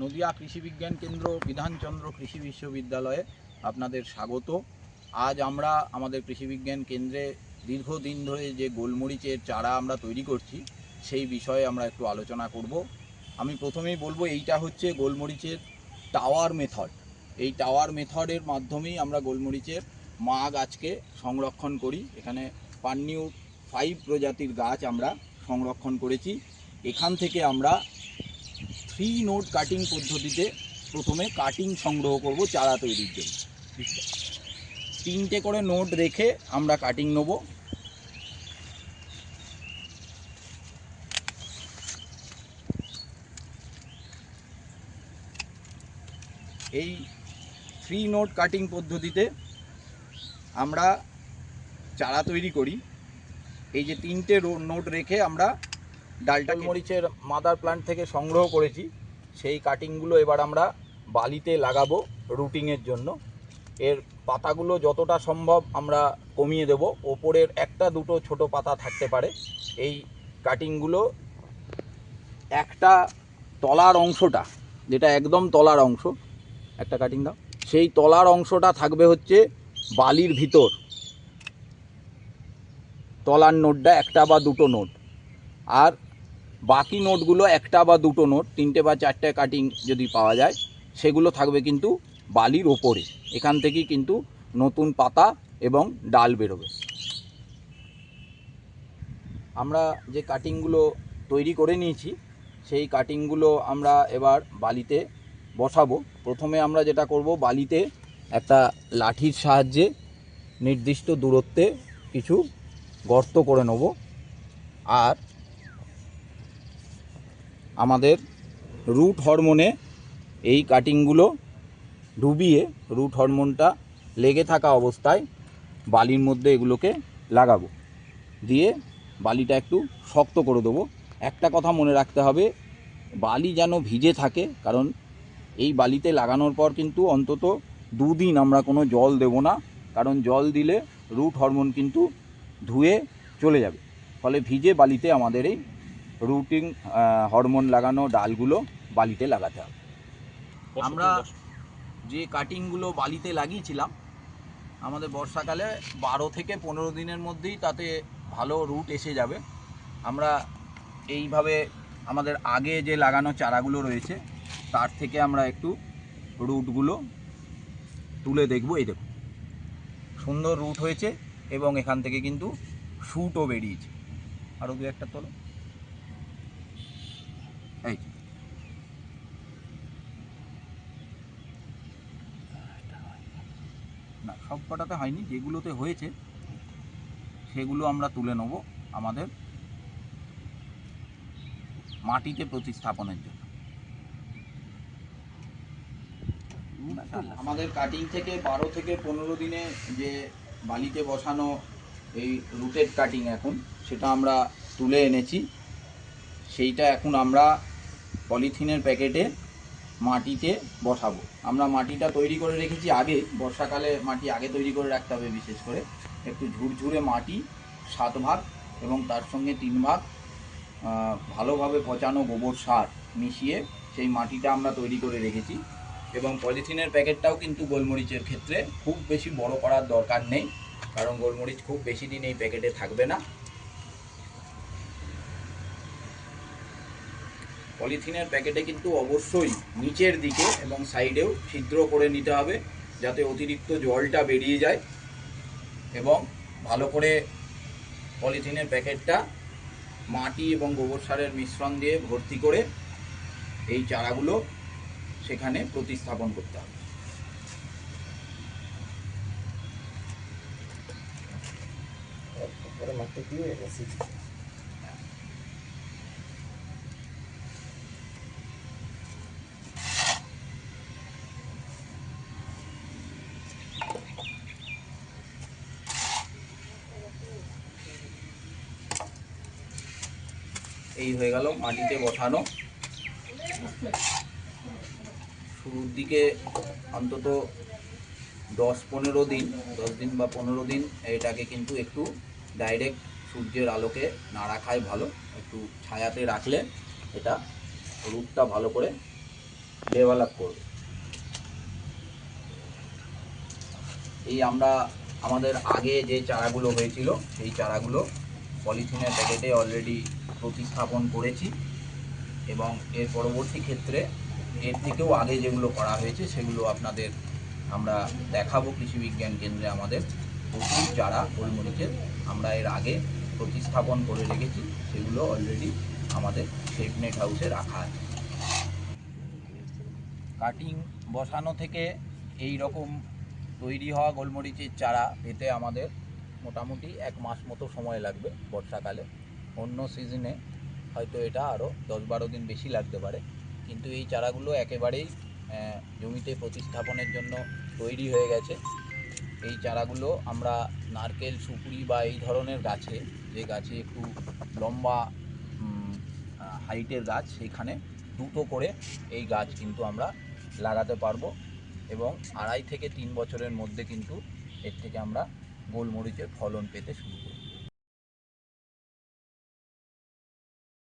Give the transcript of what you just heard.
নদিয়া কৃষি বিজ্ঞান কেন্দ্র, বিধানচন্দ্র কৃষি বিশ্ববিদ্যালয়ে আপনাদের স্বাগত। আজ আমরা আমাদের কৃষি বিজ্ঞান কেন্দ্রে দীর্ঘদিন ধরে যে গোলমরিচের চারা আমরা তৈরি করছি, সেই বিষয়ে আমরা একটু আলোচনা করব। আমি প্রথমেই বলব, এইটা হচ্ছে গোলমরিচের টাওয়ার মেথড। এই টাওয়ার মেথডের মাধ্যমেই আমরা গোলমরিচের মা গাছকে সংরক্ষণ করি। এখানে পান্নিউ ফাইভ প্রজাতির গাছ আমরা সংরক্ষণ করেছি। এখান থেকে আমরা থ্রি নোট কাটিং পদ্ধতিতে প্রথমে কাটিং সংগ্রহ করব চারা তৈরির জন্য। তিনটে করে নোট রেখে আমরা কাটিং নেব। এই থ্রি নোট কাটিং পদ্ধতিতে আমরা চারা তৈরি করি। এই যে তিনটে নোট রেখে আমরা ডালটা মরিচের মাদার প্লান্ট থেকে সংগ্রহ করেছি। সেই কাটিংগুলো এবার আমরা বালিতে লাগাবো রুটিংয়ের জন্য। এর পাতাগুলো যতটা সম্ভব আমরা কমিয়ে দেব। ওপরের একটা দুটো ছোট পাতা থাকতে পারে। এই কাটিংগুলো একটা তলার অংশটা যেটা একদম তলার অংশ একটা কাটিং দাও। সেই তলার অংশটা থাকবে হচ্ছে বালির ভিতর। তলার নোটটা একটা বা দুটো নোট। আর বাকি নোটগুলো একটা বা দুটো নোট, তিনটে বা চারটে কাটিং যদি পাওয়া যায়, সেগুলো থাকবে কিন্তু বালির ওপরে। এখান থেকেই কিন্তু নতুন পাতা এবং ডাল বেরোবে। আমরা যে কাটিংগুলো তৈরি করে নিয়েছি, সেই কাটিংগুলো আমরা এবার বালিতে বসাবো। প্রথমে আমরা যেটা করব, বালিতে একটা লাঠির সাহায্যে নির্দিষ্ট দূরত্বে কিছু গর্ত করে নেব। আর আমাদের রুট হরমোনে এই কাটিংগুলো ডুবিয়ে রুট হরমোনটা লেগে থাকা অবস্থায় বালির মধ্যে এগুলোকে লাগাবো। দিয়ে বালিটা একটু শক্ত করে দেবো। একটা কথা মনে রাখতে হবে, বালি যেন ভিজে থাকে, কারণ এই বালিতে লাগানোর পর কিন্তু অন্তত দুদিন আমরা কোনো জল দেব না, কারণ জল দিলে রুট হরমোন কিন্তু ধুয়ে চলে যাবে। ফলে ভিজে বালিতে আমাদের এই রুটিং হরমোন লাগানো ডালগুলো বালিতে লাগাতে হবে। আমরা যে কাটিংগুলো বালিতে লাগিয়েছিলাম আমাদের বর্ষাকালে বারো থেকে পনেরো দিনের মধ্যেই তাতে ভালো রুট এসে যাবে। আমরা এইভাবে আমাদের আগে যে লাগানো চারাগুলো রয়েছে তার থেকে আমরা একটু রুটগুলো তুলে দেখব। এই দেখুন সুন্দর রুট হয়েছে এবং এখান থেকে কিন্তু শুটও বেরিয়েছে। আরও দু একটা তোলো। এই। যে। না সব কটাতে হয়নি যেগুলোতে হয়েছে সেগুলো আমরা তুলে নেব আমাদের মাটিতে প্রতিস্থাপনের জন্য। আমাদের কাটিং থেকে বারো থেকে পনেরো দিনে যে বালিতে বসানো এই রুটেড কাটিং এখন সেটা আমরা তুলে এনেছি। সেইটা এখন আমরা পলিথিনের প্যাকেটে মাটিতে বসাবো। আমরা মাটিটা তৈরি করে রেখেছি আগে। বর্ষাকালে মাটি আগে তৈরি করে রাখতে হবে বিশেষ করে। একটু ঝুরঝুরে মাটি, সাত ভাগ এবং তার সঙ্গে তিন ভাগ ভালোভাবে পচানো গোবর সার মিশিয়ে সেই মাটিটা আমরা তৈরি করে রেখেছি। এবং পলিথিনের প্যাকেটটাও কিন্তু গোলমরিচের ক্ষেত্রে খুব বেশি বড় করার দরকার নেই। কারণ গোলমরিচ খুব বেশি দিন এই প্যাকেটে থাকবে না। পলিথিনের প্যাকেটে কিন্তু অবশ্যই নিচের দিকে এবং সাইডেও ছিদ্র করে নিতে হবে, যাতে অতিরিক্ত জলটা বেরিয়ে যায় এবং ভালো করে পলিথিনের প্যাকেটটা মাটি এবং গোবর সারের মিশ্রণ দিয়ে ভর্তি করে এই চারাগুলো সেখানে প্রতিস্থাপন করতে হবে। মাটি দিয়ে এই হয়ে গেল মাটিতে বসানো। শুরুর দিকে অন্তত দশ পনেরো দিন, দশ দিন বা পনেরো দিন এটাকে কিন্তু একটু ডাইরেক্ট সূর্যের আলোকে না রাখাই ভালো। একটু ছায়াতে রাখলে এটা রূপটা ভালো করে ডেভেলপ করবে। এই আমরা আমাদের আগে যে চারাগুলো হয়েছিল, সেই চারাগুলো পলিথিনের প্যাকেটে অলরেডি প্রতিস্থাপন করেছি এবং এর পরবর্তী ক্ষেত্রে এর থেকেও আগে যেগুলো করা হয়েছে সেগুলো আপনাদের আমরা দেখাবো কৃষি বিজ্ঞান কেন্দ্রে আমাদের। প্রচুর চারা, গোলমরিচের আমরা এর আগে প্রতিস্থাপন করে রেখেছি, সেগুলো অলরেডি আমাদের শেপনেট হাউসে রাখা আছে। কাটিং বসানো থেকে এই রকম তৈরি হওয়া গোলমরিচের চারা পেতে আমাদের মোটামুটি এক মাস মতো সময় লাগবে বর্ষাকালে। অন্য সিজনে হয়তো এটা আরও দশ বারো দিন বেশি লাগতে পারে। কিন্তু এই চারাগুলো একেবারেই জমিতে প্রতিস্থাপনের জন্য তৈরি হয়ে গেছে। এই চারাগুলো আমরা নারকেল, সুপুরি বা এই ধরনের গাছে, যে গাছে একটু লম্বা হাইটের গাছ, সেখানে দুটো করে এই গাছ কিন্তু আমরা লাগাতে পারব এবং আড়াই থেকে তিন বছরের মধ্যে কিন্তু এর থেকে আমরা গোলমরিচের ফলন পেতে শুরু করব।